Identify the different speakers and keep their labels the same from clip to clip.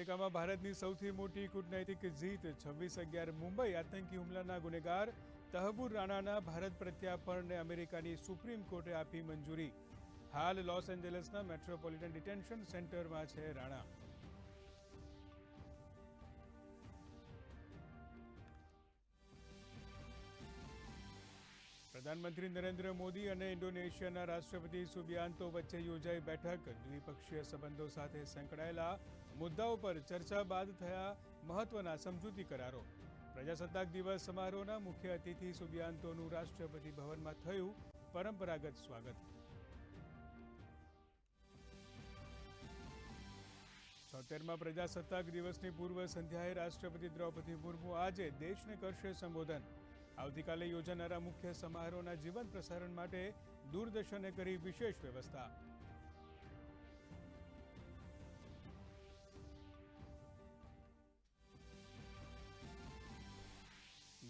Speaker 1: અમેરિકામાં ભારતની સૌથી મોટી કૂટનૈતિક જીત છવ્વીસ અગિયાર મુંબઈ આતંકી હુમલાના ગુનેગાર તહબુર રાણાના ભારત પ્રત્યાર્પણને અમેરિકાની સુપ્રીમ કોર્ટે આપી મંજૂરી. હાલ લોસ એન્જલસના મેટ્રોપોલિટન ડિટેન્શન સેન્ટરમાં છે રાણા. પ્રધાનમંત્રી નરેન્દ્ર મોદી અને ઇન્ડોનેશિયાના રાષ્ટ્રપતિ સુબિયાન્તો વચ્ચે યોજાઈ બેઠક. દ્વિપક્ષીય સંબંધો સાથે સંકળાયેલા મુદ્દાઓ પર ચર્ચા બાદ થયા મહત્વના સમજૂતી કરારો. પ્રજાસત્તાક દિવસ સમારોહના મુખ્ય અતિથિ સુબિયાન્તોનું રાષ્ટ્રપતિ ભવનમાં થયું પરંપરાગત સ્વાગત. સોતેરમાં પ્રજાસત્તાક દિવસની પૂર્વ સંધ્યાએ રાષ્ટ્રપતિ દ્રૌપદી મુર્મુ આજે દેશને કરશે સંબોધન. આવતીકાલે યોજાનારા મુખ્ય સમારોહના જીવંત પ્રસારણ માટે દૂરદર્શને કરી વિશેષ વ્યવસ્થા.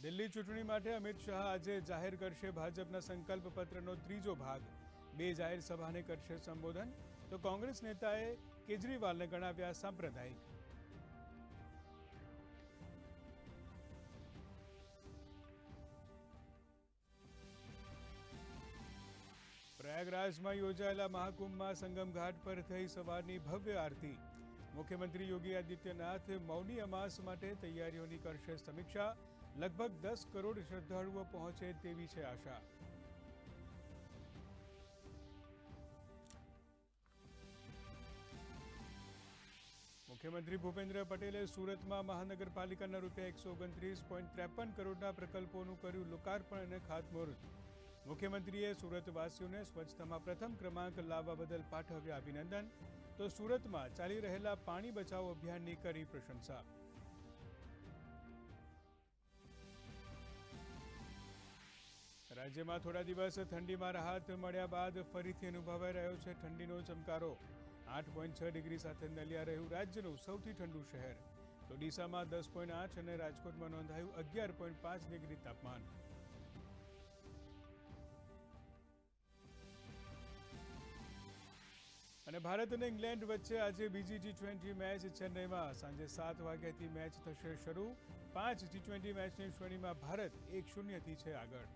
Speaker 1: દિલ્હી ચૂંટણી માટે અમિત શાહ આજે જાહેર કરશે ભાજપના સંકલ્પ પત્રનો ત્રીજો ભાગ. બે જાહેર સભાને કરશે સંબોધન. તો કોંગ્રેસ નેતાએ કેજરીવાલને ગણાવ્યા સાંપ્રદાયિક. પ્રયાગરાજમાં યોજાયેલા મહાકુંભમાં સંગમ ઘાટ પર થઈ સવારની ભવ્ય આરતી. મુખ્યમંત્રી યોગી આદિત્યનાથ મૌની અમાસ માટે તૈયારીઓની કરશે સમીક્ષા. લગભગ દસ કરોડ શ્રદ્ધાળુઓ પહોંચે તેવી છે આશા. મુખ્યમંત્રી ભૂપેન્દ્ર પટેલે સુરતમાં મહાનગરપાલિકાના રૂપિયા એકસો ઓગણત્રીસ પોઈન્ટ ત્રેપન કરોડના પ્રકલ્પોનું કર્યું લોકાર્પણ અને ખાતમુહૂર્ત. મુખ્યમંત્રીએ સુરતવાસીઓને સ્વચ્છતામાં પ્રથમ ક્રમાંક લાવવા બદલ પાઠવ્યા અભિનંદન. તો સુરતમાં ચાલી રહેલા પાણી બચાવ અભિયાનની કરી પ્રશંસા. રાજ્યમાં થોડા દિવસ ઠંડીમાં રાહત મળ્યા બાદ ફરીથી અનુભવાઈ રહ્યો છે ઠંડીનો ચમકારો. આઠ પોઈન્ટ છ ડિગ્રી સાથે નલિયા રહ્યું રાજ્યનું સૌથી ઠંડુ શહેર. તો ડીસામાં દસ પોઈન્ટ આઠ અને રાજકોટમાં નોંધાયું અગિયાર પોઈન્ટ પાંચ ડિગ્રી તાપમાન. ભારત અને ઇંગ્લેન્ડ વચ્ચે આજે બીજી ટી ટ્વેન્ટી મેચ ચેન્નઈમાં. સાંજે સાત વાગ્યાથી મેચ થશે શરૂ. પાંચ ટી ટ્વેન્ટી મેચની શ્રેણીમાં ભારત એક શૂન્યથી છે આગળ.